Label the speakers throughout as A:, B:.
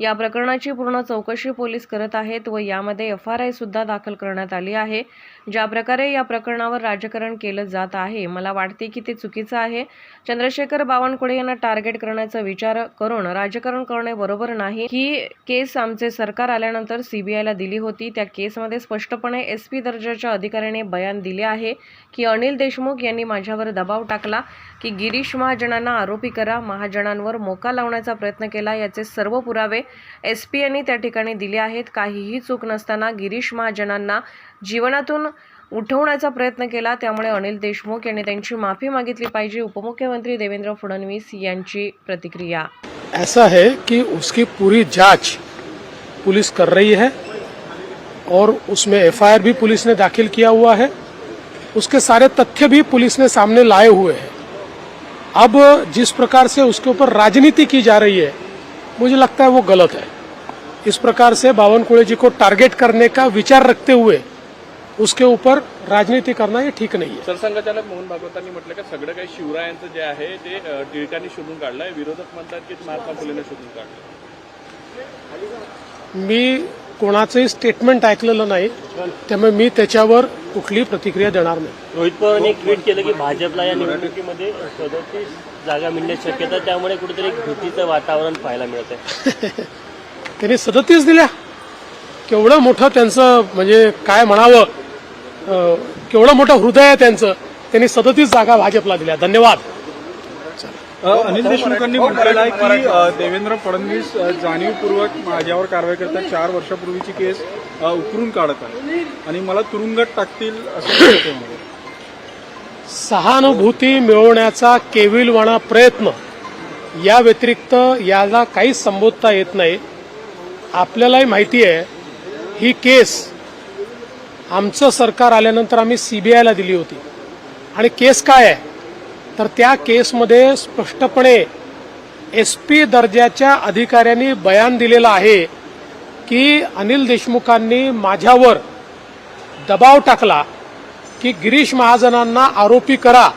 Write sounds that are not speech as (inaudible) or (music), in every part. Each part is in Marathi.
A: या प्रकरणाची पूर्ण चौकशी पोलीस करत आहेत व यामध्ये एफ आर आय सुद्धा दाखल करण्यात आली आहे. ज्या प्रकारे या प्रकरणावर राजकारण केलं जात आहे मला वाटते की ते चुकीचं आहे. चंद्रशेखर बावनकुळे यांना टार्गेट करण्याचा विचार करून राजकारण करणे बरोबर नाही. ही केस आमचे सरकार आल्यानंतर सीबीआयला दिली होती. त्या केसमध्ये स्पष्टपणे एस पी दर्जाच्या अधिकाऱ्याने बयान दिले आहे की अनिल देशमुख यांनी माझ्यावर दबाव टाकला की गिरीश महाजनांना आरोपी करा महाजनांवर मोका लावण्याचा प्रयत्न केला याचे सर्व पुरावे एस पी यांनी त्या ठिकाणी दिले आहेत. काहीही चूक नसताना गिरीश महाजनांना जीवनातून उठवण्याचा प्रयत्न केला. त्यामुळे अनिल देशमुख यांनी त्यांची माफी मागितली पाहिजे. उपमुख्यमंत्री देवेंद्र फडणवीस यांची प्रतिक्रिया.
B: ऐसा है कि उसकी पूरी जांच पुलिस कर रही है और उसमें एफआईआर भी पुलिस ने दाखिल किया हुआ है। उसके सारे तथ्य भी पुलिस ने सामने लाए हुए हैं। अब जिस प्रकार से उसके ऊपर राजनीति की जा रही है मुझे लगता है वो गलत है। इस प्रकार से बावनकुळे जी को टारगेट करने का विचार रखते हुए उसके ऊपर राजनीति करना ये ठीक नहीं है।
C: सरसंघचालक मोहन भागवतांनी म्हटलं की सगळं काही शिवरायांचं जे आहे ते टिळकांनी शोधून काढलंय. विरोधक म्हणतात की महात्मा फुलेने शोधून काढलं
B: मी कोणाचंही स्टेटमेंट ऐकलेलं नाही त्यामुळे मी त्याच्यावर कुठलीही प्रतिक्रिया देणार नाही.
D: रोहित पवारांनी एक ट्विट केलं की भाजपला या निवडणुकीमध्ये सदतीस जागा मिळण्याची शक्यता त्यामुळे कुठेतरी एक भीतीचं वातावरण पाहायला मिळत आहे (laughs)
B: त्यांनी सदतीस दिल्या. केवढं मोठं त्यांचं म्हणजे काय म्हणावं अं, केवढं मोठं हृदय आहे त्यांचं. त्यांनी सदतीस जागा भाजपला दिल्या. धन्यवाद.
E: अनिल देशमुखांनी म्हटलेलं आहे की देवेंद्र फडणवीस जाणीवपूर्वक माझ्यावर कारवाई करतात. चार वर्षापूर्वीची केस उकरून काढत आहे आणि मला तुरुंगात टाकतील असं
B: सहानुभूती मिळवण्याचा केविलवाणा प्रयत्न या व्यतिरिक्त याला काहीच संबोधता येत नाही. आपल्यालाही माहिती आहे ही केस आमचं सरकार आल्यानंतर आम्ही सीबीआयला दिली होती. आणि केस काय आहे? तर त्या केसमध्ये स्पष्टपणे एस पी दर्जाच्या अधिकाऱ्यांनी बयान दिलेलं आहे की अनिल देशमुखांनी माझ्यावर दबाव टाकला की गिरीश महाजनांना आरोपी करा.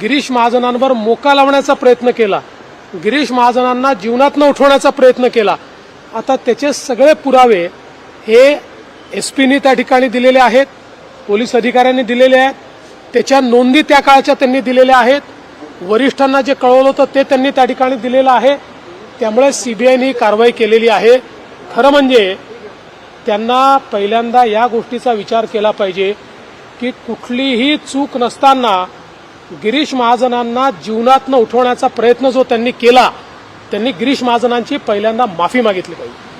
B: गिरीश महाजनांवर मोका लावण्याचा प्रयत्न केला. गिरीश महाजनांना जीवनातनं उठवण्याचा प्रयत्न केला. आता त्याचे सगळे पुरावे हे एस पीनी त्या ठिकाणी दिलेले आहेत पोलीस अधिकाऱ्यांनी दिलेले आहेत. त्याच्या नोंदी त्या काळच्या त्यांनी दिलेल्या आहेत. वरिष्ठांना जे कळवलं होतं ते त्यांनी त्या ठिकाणी दिलेलं आहे. त्यामुळे सीबीआयने ही कारवाई केलेली आहे. खरं म्हणजे त्यांना पहिल्यांदा या गोष्टीचा विचार केला पाहिजे की कुठलीही चूक नसताना गिरीश महाजनांना जीवनातनं उठवण्याचा प्रयत्न जो त्यांनी केला त्यांनी गिरीश महाजनांची पहिल्यांदा माफी मागितली पाहिजे.